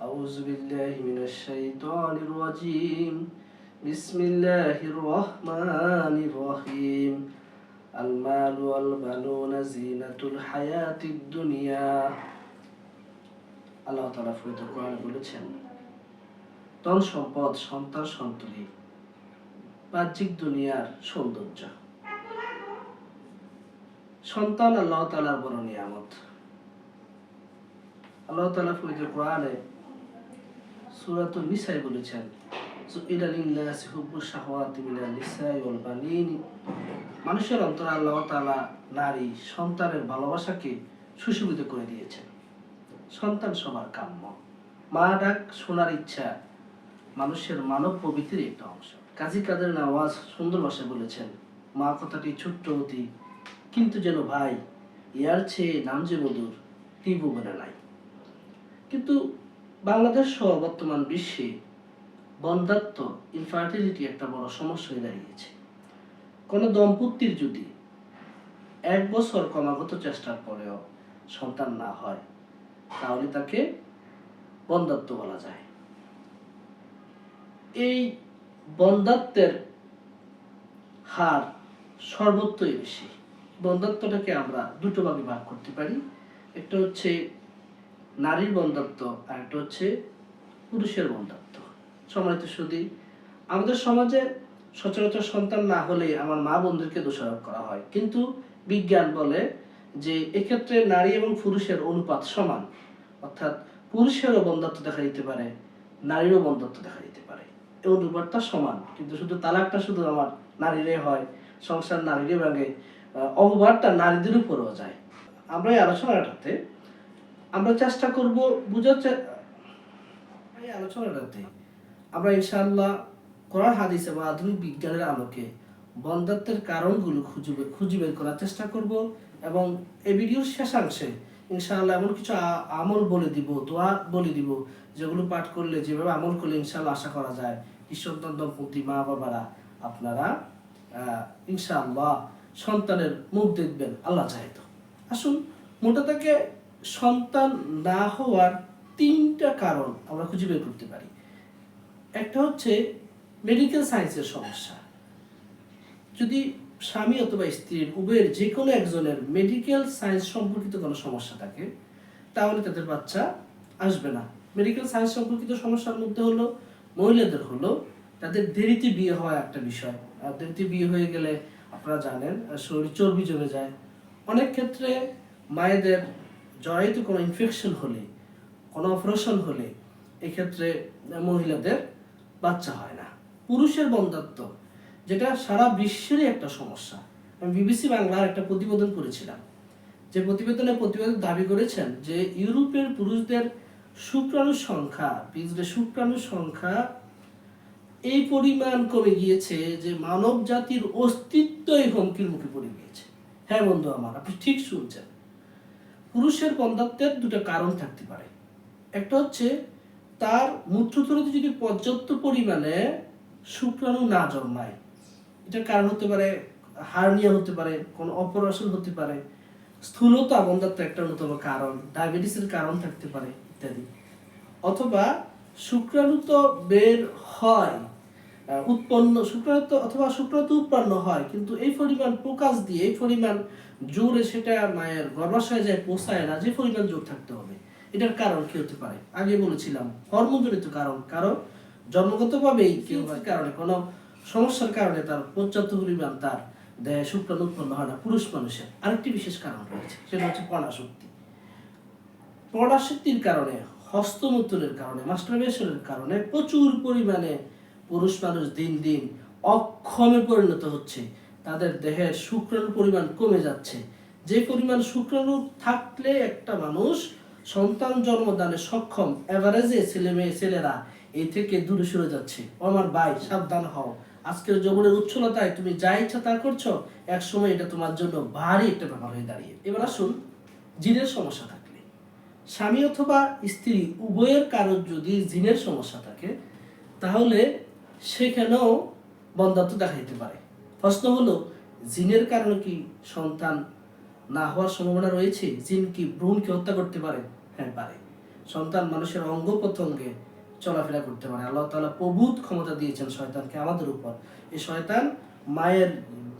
أعوذ بالله من الشيطان الرجيم بسم الله الرحمن الرحيم المال والبنون زينة الحياة الدنيا আল্লাহ তালা ফরিদ কোরআনে বলেছেন ধন সম্পদ সন্তান সন্ততি বাহ্যিক দুনিয়ার সৌন্দর্য সন্তান আল্লাহ তালার বড় নিয়ামত আল্লাহ তালা পবিত্র কোরআনে নিসাই ওয়াল বানিন। মানুষের অন্তরে আল্লাহ তাআলা নারী, সন্তানের ভালোবাসাকে সুশোভিত করে দিয়েছেন। সন্তান সবার কাম্য। মা ডাক শোনার ইচ্ছা মানুষের মানব প্রবৃত্তির একটা অংশ। কাজী কাদের নওয়াজ সুন্দর ভাষায় বলেছেন, মা কথাটি ছোট্ট অতি, কিন্তু যেন ভাই, ইয়ার চেয়ে নাম যে মধুর, তীব্র বলে নাই। কিন্তু বাংলাদেশ সহ বর্তমান বিশ্বে বন্ধাত্ম ইনফার্টিলিটি একটা বড় সমস্যা হয়ে দাঁড়িয়েছে। কোনো দম্পতির যদি এক বছর ক্রমাগত চেষ্টার পরেও সন্তান না হয়, তাহলে তাকে বন্ধাত্ম বলা যায়। এই বন্ধাত্বের হার সর্বত্রই বেশি। বন্ধাত্মটাকে আমরা দুটো ভাগে ভাগ করতে পারি। একটা হচ্ছে নারীর বন্ধাত্ম আর একটা হচ্ছে পুরুষের বন্ধাত্ম সম্মানিত সুদী আমাদের সমাজে সচরাচর সন্তান না হলে আমার মা বন্ধুকে দোষারোপ করা হয়। কিন্তু বিজ্ঞান বলে যে এক্ষেত্রে নারী এবং পুরুষের অনুপাত সমান। অর্থাৎ পুরুষেরও বন্ধাত্ম দেখা দিতে পারে, নারীরও বন্ধাত্ব দেখা দিতে পারে। এই অনুপাতটা সমান, কিন্তু শুধু তালাকটা শুধু আমার নারীরে হয়, সংসার নারীরে ভাঙে অপবাদটা নারীদের উপরেও যায়। আমরা এই আলোচনাটাতে আমরা চেষ্টা করব বুঝার আমরা ইনশাআল্লাহ কোরআন, হাদিস এবং আধুনিক বিজ্ঞানের আলোকে বন্ধাত্বের কারণগুলো খুঁজে খুঁজে বের করার চেষ্টা করব এবং এই ভিডিওর শেষাংশে ইনশাআল্লাহ এমন কিছু আমল বলে দিব, দোয়া বলে দিব, যেগুলো পাঠ করলে যেভাবে আমল করলে ইনশাআল্লাহ আশা করা যায়। ঈশ্বরতন দম্পতি মা বাবারা, আপনারা ইনশাআল্লাহ সন্তানের মুখ দেখবেন, আল্লাহ চাহে তো। আসুন, মোটা থেকে সন্তান না হওয়ার তিনটা কারণ আমরা খুঁজে বের করতে পারি। একটা হচ্ছে মেডিকেল সায়েন্সের সমস্যা। যদি স্বামী অথবা স্ত্রীর উভয়ের যে কোনো একজনের মেডিকেল সায়েন্স সম্পর্কিত কোনো সমস্যা থাকে, তাহলে তাদের বাচ্চা আসবে না। মেডিকেল সায়েন্স সম্পর্কিত সমস্যার মধ্যে হলো, মহিলাদের হলো, তাদের দেরিতে বিয়ে হওয়া একটা বিষয়। আর দেরিতে বিয়ে হয়ে গেলে আপনারা জানেন শরীর চর্বি জমে যায়। অনেক ক্ষেত্রে মায়েদের জড়িত কোনো ইনফেকশন হলে, কোনো অপারেশন হলে, এক্ষেত্রে মহিলাদের বাচ্চা হয় না। পুরুষের বন্ধাত্ব যেটা সারা বিশ্বেরই একটা সমস্যা। আমি বিবিসি বাংলার একটা প্রতিবেদন করেছিলাম। যে প্রতিবেদনে প্রতিবেদন দাবি করেছেন যে ইউরোপের পুরুষদের শুক্রাণুর সংখ্যা বীজের শুক্রাণুর সংখ্যা এই পরিমাণ কমে গিয়েছে যে মানব জাতির অস্তিত্বই হুমকির মুখে পড়ে গিয়েছে। হ্যাঁ বন্ধু আমার, আপনি ঠিক শুনছেন। পুরুষের বন্ধাত্বের দুটো কারণ থাকতে পারে। একটা হচ্ছে, তার মূত্রথলিতে যদি পর্যাপ্ত পরিমাণে শুক্রাণু না জন্মায়, এটার কারণ হতে পারে, হার্নিয়া হতে পারে, কোনো অপারেশন হতে পারে, স্থূলতা বন্ধাত্ব একটা অন্যতম কারণ, ডায়াবেটিসের কারণ থাকতে পারে ইত্যাদি। অথবা শুক্রাণু তো বের হয় উৎপন্ন, শুক্রাণু অথবা শুক্রাণু উৎপন্ন হয়, কিন্তু এই পরিমাণ প্রকাশ দিয়ে, এই পরিমাণ জোরে সেটা মায়ের গর্ভাশয়ে যায় পৌঁছায় না যে পরিমাণ জোর থাকতে হবে। এটার কারণ কি হতে পারে? আগে বলেছিলাম হরমোনজনিত কারণ। কারণ জন্মগতভাবেই কেউ কারণে কোনো সমস্যার কারণে তার পর্যাপ্ত পরিমাণ তার দেহে শুক্রাণু উৎপন্ন হয় না পুরুষ মানুষের। আরেকটি বিশেষ কারণ রয়েছে সেটা হচ্ছে পড়াশক্তি পড়াশক্তির কারণে হস্তমৈথুনের কারণে মাস্টারবেশনের কারণে প্রচুর পরিমাণে পুরুষ মানুষ দিন দিন অক্ষমে পরিণত হচ্ছে। তাদের দেহের শুক্রাণুর পরিমাণ কমে যাচ্ছে। যে পরিমাণ শুক্রাণু থাকলে একটা মানুষ সন্তান জন্মদানে সক্ষম এভারেজে ছেলে মেয়ে, ছেলেরা এই থেকে দূরে সরে যাচ্ছে। আমার ভাই, সাবধান হও। আজকের যৌবনের উচ্ছলতায় তুমি যা ইচ্ছা তা করছ এক সময় এটা তোমার জন্য ভারী একটা ব্যাপার হয়ে দাঁড়িয়ে। এবার আসুন জিনের সমস্যা থাকলে। স্বামী অথবা স্ত্রী উভয়ের কারোর যদি জিনের সমস্যা থাকে, তাহলে সেখানেও বন্ধাত্ম দেখা দিতে পারে। প্রশ্ন হলো, জিনের কারণে কি সন্তান না হওয়ার সম্ভাবনা রয়েছে? জিন কি ভ্রূণকে হত্যা করতে পারে? হ্যাঁ পারে। সন্তান মানুষের অঙ্গ প্রত্যঙ্গে চলাফেরা করতে পারে। আল্লাহ তাআলা প্রভূত ক্ষমতা দিয়েছেন শয়তানকে আমাদের উপর। এই শয়তান মায়ের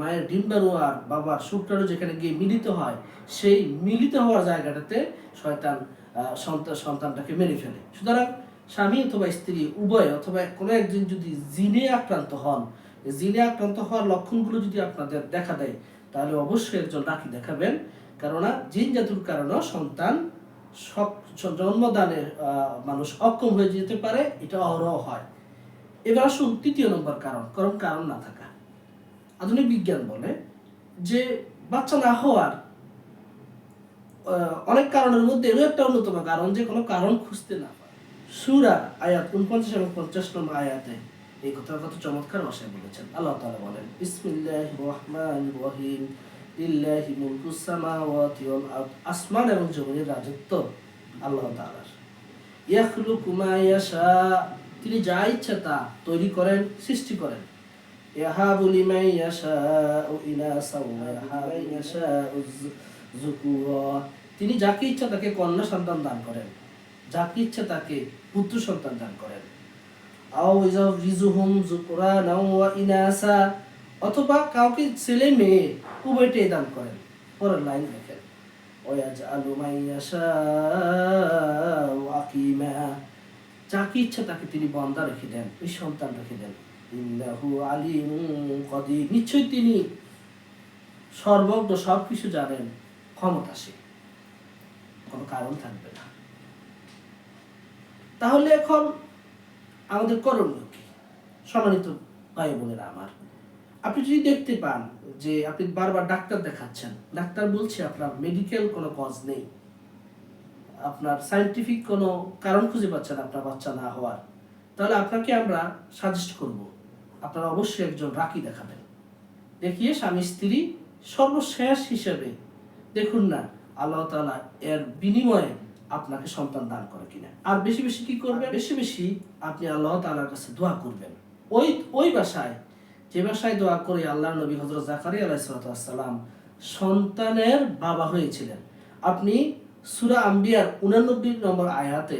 মায়ের ডিম্বাণু আর বাবার শুক্রাণু যেখানে গিয়ে মিলিত হয়, সেই মিলিত হওয়ার জায়গাটাতে শয়তান সন্তান, সন্তানটাকে মেরে ফেলে। সুতরাং স্বামী অথবা স্ত্রী উভয় অথবা কোনো একজন যদি জিনে আক্রান্ত হন জিনে আক্রান্ত হওয়ার লক্ষণগুলো যদি আপনাদের দেখা দেয়, তাহলে অবশ্যই একজন রাখি দেখাবেন। কেননা জিন জাতুর কারণেও সন্তান জন্মদানের মানুষ অক্ষম হয়ে যেতে পারে, এটা অহরহ হয়। এবার আসুন তৃতীয় নম্বর কারণ কারণ কারণ না থাকা। আধুনিক বিজ্ঞান বলে যে বাচ্চা না হওয়ার অনেক কারণের মধ্যে এরও একটা অন্যতম কারণ যে কোনো কারণ খুঁজতে না পারে। সুরা আয়াত উনপঞ্চাশ এবং পঞ্চাশ নম্বর আয়াতে এই কথা কত চমৎকার ভাষায় বলেছেন। আল্লাহ তাআলা বলেন, বিসমিল্লাহির রহমানির রহিম। লিল্লাহি মুলকুস সামাওয়াতি ওয়াল আরদ। আসমান এবং জমিনের রাজত্ব আল্লাহ তাআলার। ইয়াখলুকু মা ইয়াশা। তিনি যা ইচ্ছা তা তৈরি করেন, সৃষ্টি করেন। লিমান ইয়াশাউ ইনাসা ওয়া ইয়াহাবু লিমান ইয়াশাউ যুকুরা। তিনি যাকে ইচ্ছা তাকে কন্যা সন্তান দান করেন, যাকে ইচ্ছা তাকে পুত্র সন্তান দান করেন। অথবা কাউকে ছেলে মেয়ে উভয়টাই দান করেন। পরের লাইন দেখেন। যাকে ইচ্ছা তাকে তিনি বন্দা রেখে দেন ওই সন্তান রেখে দেন। ইন্নাহু আলিমুন কদির। নিশ্চয়ই তিনি সর্বজ্ঞ সব কিছু জানেন, ক্ষমতাশীল। কোনো কারণ থাকবে না। তাহলে এখন আমাদের করণীয় কি? সম্মানিত ভাই বোনেরা আমার, আপনি যদি দেখতে পান যে আপনি বারবার ডাক্তার দেখাচ্ছেন, ডাক্তার বলছে আপনার মেডিকেল কোনো কজ নেই, আপনার সায়েন্টিফিক কোনো কারণ খুঁজে পাচ্ছেন আপনার বাচ্চা না হওয়ার, তাহলে আপনাকে আমরা সাজেস্ট করব, আপনারা অবশ্যই একজন রাখি দেখাবেন। দেখিয়ে স্বামী স্ত্রী সর্বশেষ হিসেবে দেখুন না, আল্লাহ তাআলা এর বিনিময়ে আপনাকে সন্তান দান করে কিনা। আর বেশি বেশি কি করবেন? বেশি বেশি আপনি আল্লাহ তালার কাছে দোয়া করবেন। ওই ওই বাসায়, যে বাসায় দোয়া করে আল্লাহ নবী হজরত জাকারিয়া আলাইসালাম সন্তানের বাবা হয়েছিলেন। আপনি সুরা আম্বিয়ার উনানব্বই নম্বর আয়াতে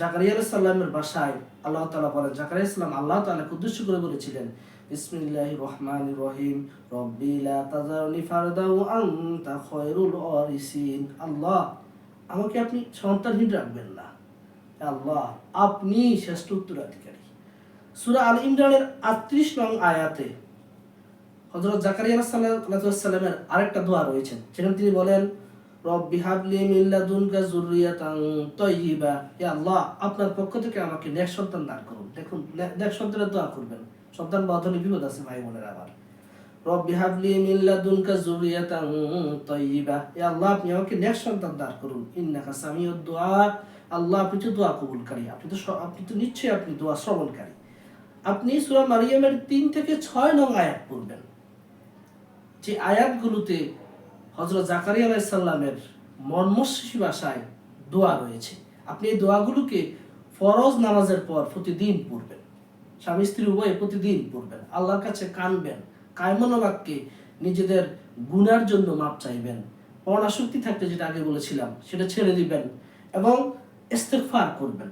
জাকারিয়া আলাইসাল্লামের বাসায় আল্লাহ তালা বলেন, জাকারিয়া ইসলাম আল্লাহ তাআলাকে উদ্দেশ্য করে বলেছিলেন, বিসমিল্লাহির রহমানির রহিম, রব্বি লা তাযারনি ফারদা ওয়া আনতা খায়রুল ওয়ারিসিন, আল্লাহ আমাকে আপনি সন্তানহীন রাখবেন না। আল্লাহ, আপনি শ্রেষ্ঠ উত্তরাধিকারী। সুরা আল ইমরানের 38 নং আয়াতে হযরত জাকারিয়া সাল্লামের আরেকটা দোয়া রয়েছেন যেখানে তিনি বলেন, রব্বি হাবলি মিন লাদুনকা যুররিয়াতান তাইয়্যিবা হে আল্লাহ, আপনার পক্ষ থেকে আমাকে নেক সন্তান দান করুন। দেখুন নেক সন্তানের দোয়া করবেন। সন্তান বাঁধনে বিপদ আছে, ভাই বোনের আমার। রব্বি হাবলি মিন লাদুনকা যুররিয়াতান তাইয়্যিবা হে আল্লাহ, আপনি আমাকে নেক সন্তান দান করুন। ইন্নাকা সামিউদ দুআ। আল্লাহ, আপনি তো দোয়া কবুলকারী। আপনি তো আপনি তো নিশ্চয়ই আপনি দোয়া শ্রবণকারী। আপনি সূরা মারিয়ামের তিন থেকে ছয় নং আয়াত পড়বেন। যে আয়াতগুলোতে হজরত জাকারিয়া আলাইসাল্লামের মর্মস্বী ভাষায় দোয়া রয়েছে। আপনি এই দোয়াগুলোকে ফরজ নামাজের পর প্রতিদিন পড়বেন। স্বামী স্ত্রী উভয়ে প্রতিদিন পড়বেন। আল্লাহর কাছে কানবেন। কায়মনোবাক্যে নিজেদের গুনার জন্য মাপ চাইবেন। পড়াশক্তি থাকতে যেটা আগে বলেছিলাম, সেটা ছেড়ে দিবেন এবং ইস্তেগফার করবেন।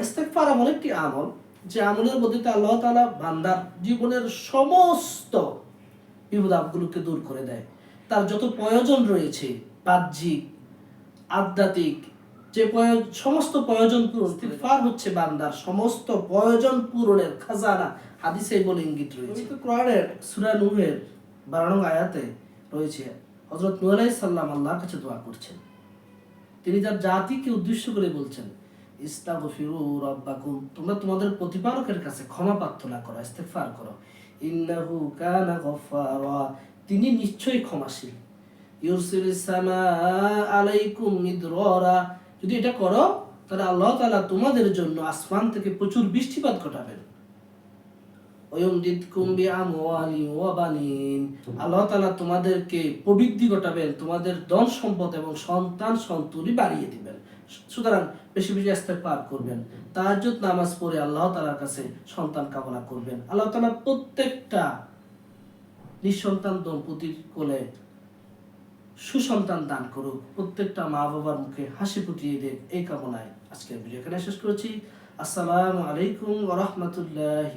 ইস্তেগফার এমন একটি আমল যে আমলের মধ্যে আল্লাহ তাআলা বান্দার জীবনের সমস্ত বিপদ আপদগুলোকে দূর করে দেয়। তার যত প্রয়োজন রয়েছে, বাহ্যিক, আধ্যাত্মিক যে সমস্ত প্রয়োজন পূরণ ইস্তিগফার হচ্ছে বান্দার সমস্ত প্রয়োজন পূরণের খাজানা। হাদিসে বলে ইঙ্গিত রয়েছে। কোরআনের সূরা নূহের 12 নং আয়াতে রয়েছে, হযরত নূহ আলাইহিস সালাম আল্লাহর কাছে দোয়া করছেন। তিনি তার জাতিকে উদ্দেশ্য করে বলছেন, ইস্তাগফিরু রাব্বাকুম। তোমরা তোমাদের প্রতিপালকের কাছে ক্ষমা প্রার্থনা করো, ইস্তেগফার করো। ইন্নাহু কানা গফফারা। তিনি নিশ্চয়ই ক্ষমাশীল। ইউরসিলিস সামা আলাইকুম মিদরারা। যদি এটা করো, তাহলে আল্লাহ তাআলা তোমাদের জন্য আসমান থেকে প্রচুর বৃষ্টিপাত ঘটাবেন। আল্লাহ তাআলা তোমাদেরকে প্রবৃদ্ধি ঘটাবেন, তোমাদের সম্পদ এবং সন্তান সন্ততি বাড়িয়ে দিবেন। সুতরাং বেশি বেশি ইস্তেগফার করবেন। তাহাজ্জুদ নামাজ পড়ে আল্লাহ তাআলার কাছে সন্তান কামনা করবেন। আল্লাহ তাআলা প্রত্যেকটা নিঃসন্তান দম্পতির কোলে সুসন্তান দান করুক। প্রত্যেকটা মা বাবার মুখে হাসি ফুটিয়ে দেব এই কামনায় আজকের ভিডিও এখানে শেষ করেছি। আসসালামু আলাইকুম ওরহমতুল্লাহ